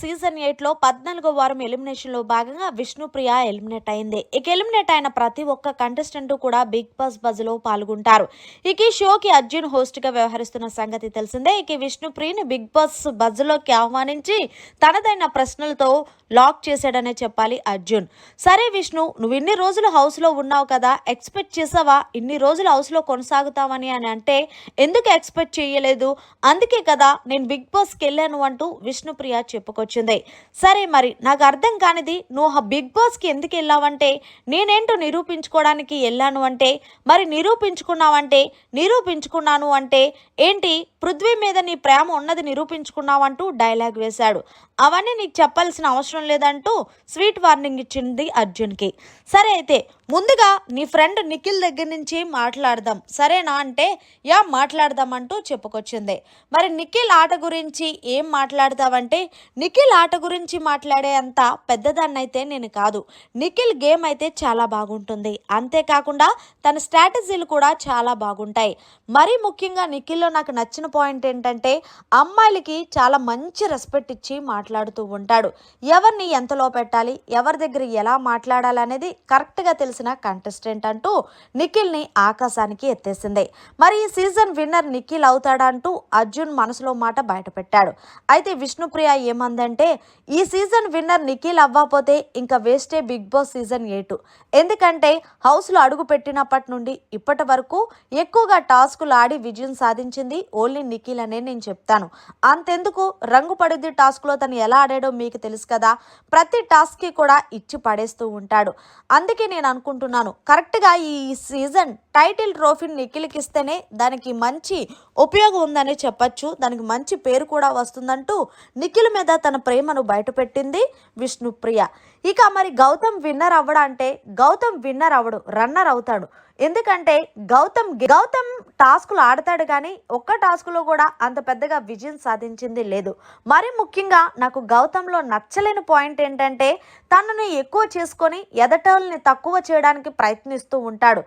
Season ఎయిట్లో పద్నాలుగో వారం ఎలిమినేషన్లో భాగంగా విష్ణుప్రియ ఎలిమినేట్ అయింది. ఇక ఎలిమినేట్ అయిన ప్రతి ఒక్క కంటెస్టెంట్ కూడా బిగ్ బాస్ బజ్లో పాల్గొంటారు. ఇక ఈ షోకి అర్జున్ హోస్ట్గా వ్యవహరిస్తున్న సంగతి తెలిసిందే. ఇక విష్ణుప్రియని బిగ్ బాస్ బజ్లోకి ఆహ్వానించి తనదైన ప్రశ్నలతో లాక్ చేశాడనే చెప్పాలి అర్జున్. సరే విష్ణు నువ్వు ఇన్ని రోజులు హౌస్లో ఉన్నావు కదా ఎక్స్పెక్ట్ చేసావా? ఇన్ని రోజులు హౌస్లో కొనసాగుతావని అని అంటే ఎందుకు ఎక్స్పెక్ట్ చేయలేదు? అందుకే కదా నేను బిగ్ బాస్కి వెళ్ళాను అంటూ విష్ణుప్రియ చెప్పు చెప్పుకొచ్చింది సరే మరి నాకు అర్థం కానిది నువ్వు బిగ్ బాస్కి ఎందుకు వెళ్ళావంటే నేనేంటో నిరూపించుకోవడానికి వెళ్ళాను అంటే మరి నిరూపించుకున్నావంటే నిరూపించుకున్నాను అంటే ఏంటి? పృథ్వీ మీద నీ ప్రేమ ఉన్నది నిరూపించుకున్నావంటూ డైలాగ్ వేశాడు. అవన్నీ నీకు చెప్పాల్సిన అవసరం లేదంటూ స్వీట్ వార్నింగ్ ఇచ్చింది అర్జున్కి. సరే అయితే ముందుగా నీ ఫ్రెండ్ నిఖిల్ దగ్గర నుంచి మాట్లాడదాం. సరేనా అంటే యా మాట్లాడదాం అంటూ చెప్పుకొచ్చింది. మరి నిఖిల్ ఆట గురించి ఏం మాట్లాడతావంటే నిఖిల్ ఆట గురించి మాట్లాడే అంత పెద్దదాన్నైతే నేను కాదు. నిఖిల్ గేమ్ అయితే చాలా బాగుంటుంది. అంతేకాకుండా తన స్ట్రాటజీలు కూడా చాలా బాగుంటాయి. మరీ ముఖ్యంగా నిఖిల్లో నాకు నచ్చిన పాయింట్ ఏంటంటే అమ్మాయిలకి చాలా మంచి రెస్పెక్ట్ ఇచ్చి మాట్లాడుతూ ఉంటాడు. ఎవరిని ఎంతలో పెట్టాలి ఎవరి దగ్గర ఎలా మాట్లాడాలి అనేది కరెక్ట్గా తెలిసిన కంటెస్టెంట్ అంటూ నిఖిల్ని ఆకాశానికి ఎత్తేసింది. మరి ఈ సీజన్ విన్నర్ నిఖిల్ అవుతాడా అంటూ అర్జున్ మనసులో మాట బయటపెట్టాడు. అయితే విష్ణుప్రియ ఏమందంటే ఈ సీజన్ విన్నర్ నిఖిల్ అవ్వకపోతే ఇంకా వేస్టే బిగ్ బాస్ సీజన్ ఎయిట్. ఎందుకంటే హౌస్లో అడుగు పెట్టినప్పటి నుండి ఇప్పటి వరకు ఎక్కువగా టాస్కులు ఆడి విజయం సాధించింది ఓన్లీ నిఖిల్ అనే నేను చెప్తాను. అంతెందుకు? రంగు పడుద్ది టాస్క్లో తను ఎలా ఆడాడో మీకు తెలుసు కదా. ప్రతి టాస్క్కి కూడా ఇచ్చి పడేస్తూ ఉంటాడు. అందుకే నేను అనుకుంటున్నాను కరెక్ట్గా ఈ సీజన్ టైటిల్ ట్రోఫీని నిఖిలికిస్తేనే దానికి మంచి ఉపయోగం ఉందని చెప్పచ్చు. దానికి మంచి పేరు కూడా వస్తుందంటూ నిఖిల్ మీద తన ప్రేమను బయటపెట్టింది విష్ణుప్రియ. ఇక మరి గౌతమ్ విన్నర్ అవ్వడా అంటే గౌతమ్ విన్నర్ అవ్వడు రన్నర్ అవుతాడు. ఎందుకంటే గౌతమ్ గౌతమ్ టాస్కులు ఆడతాడు కానీ ఒక్క టాస్కులో కూడా అంత పెద్దగా విజయం సాధించింది లేదు. మరి ముఖ్యంగా నాకు గౌతంలో నచ్చలేని పాయింట్ ఏంటంటే తనని ఎక్కువ చేసుకొని ఎదటల్ని తక్కువ చేయడానికి ప్రయత్నిస్తూ ఉంటాడు.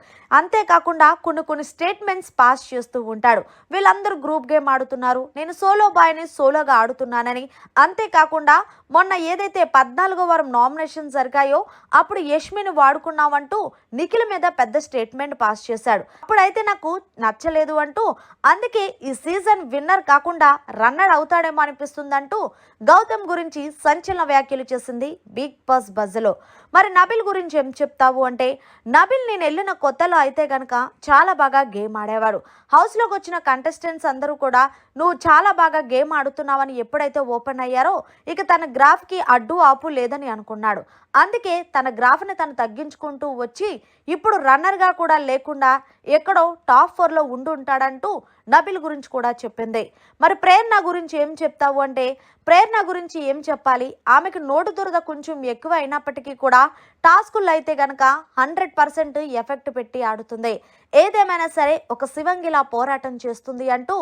కాకుండా కొన్ని కొన్ని స్టేట్మెంట్స్ పాస్ చేస్తూ ఉంటాడు. వీళ్ళందరూ గ్రూప్ గేమ్ ఆడుతున్నారు. నేను సోలో బాయ్ని సోలోగా ఆడుతున్నానని. అంతేకాకుండా మొన్న ఏదైతే పద్నాలుగో వారం నామినేషన్ జరిగాయో అప్పుడు యష్మిని వాడుకున్నామంటూ నిఖిల్ మీద పెద్ద స్టేట్మెంట్ పాస్ చేశాడు. అప్పుడైతే నాకు నచ్చలేదు అంటూ అందుకే ఈ సీజన్ విన్నర్ కాకుండా రన్నర్ అవుతాడేమో అనిపిస్తుందంటూ గౌతమ్ గురించి సంచలన వ్యాఖ్యలు చేసింది బిగ్ బాస్ బజ్లో మరి నబిల్ గురించి ఏం చెప్తావు అంటే నబిల్ నేను వెళ్ళిన కొత్తలో అయితే కనుక చాలా బాగా గేమ్ ఆడేవాడు హౌస్లోకి వచ్చిన కంటెస్టెంట్స్ అందరూ కూడా నువ్వు చాలా బాగా గేమ్ ఆడుతున్నావని ఎప్పుడైతే ఓపెన్ అయ్యారో ఇక తన గ్రాఫ్కి అడ్డు ఆపు లేదని అనుకున్నాడు. అందుకే తన గ్రాఫ్ని తను తగ్గించుకుంటూ వచ్చి ఇప్పుడు రన్నర్గా కూడా లేకుండా ఎక్కడో టాప్ ఫోర్లో ఉండి ఉంటాడంటూ నబిల్ గురించి కూడా చెప్పింది. మరి ప్రేరణ గురించి ఏం చెప్తావు అంటే ప్రేరణ గురించి ఏం చెప్పాలి? ఆమెకు నోటు దురద కొంచెం ఎక్కువ అయినప్పటికీ కూడా టాస్కుల్లో అయితే గనక హండ్రెడ్ పర్సెంట్ ఎఫెక్ట్ పెట్టి ఆడుతుంది. ఏదేమైనా సరే ఒక శివంగిలా పోరాటం చేస్తుంది అంటూ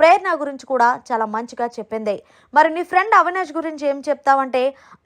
ప్రేరణ గురించి కూడా చాలా మంచిగా చెప్పింది. మరి నీ ఫ్రెండ్ అవినాష్ గురించి ఏం చెప్తావంటే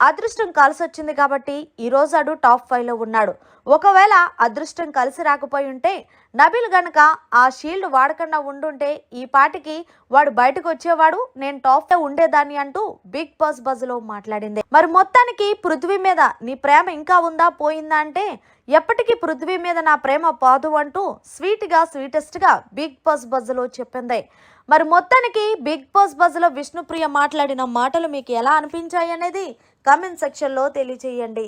అదృష్టం కలిసి వచ్చింది కాబట్టి ఈరోజు అడు టాప్ ఫైవ్లో ఉన్నాడు. ఒకవేళ అదృష్టం కలిసి రాకపోయి ఉంటే నబిల్ గనక ఆ షీల్డ్ వాడకుండా ఉండుంటే ఈ పాటికి వాడు బయటకు వచ్చేవాడు నేను టాప్లో ఉండేదాన్ని అంటూ బిగ్ బాస్ బజ్లో మాట్లాడింది. మరి మొత్తానికి పృథ్వీ మీద నీ ప్రేమ ఇంకా ఉందా పోయిందా అంటే ఎప్పటికీ పృథ్వీ మీద నా ప్రేమ పాదు అంటూ స్వీట్గా స్వీటెస్ట్గా బిగ్ బాస్ బజ్లో చెప్పింది. మరి మొత్తానికి బిగ్ బాస్ బజ్లో విష్ణుప్రియ మాట్లాడిన మాటలు మీకు ఎలా అనిపించాయి అనేది కామెంట్ సెక్షన్లో తెలియచేయండి.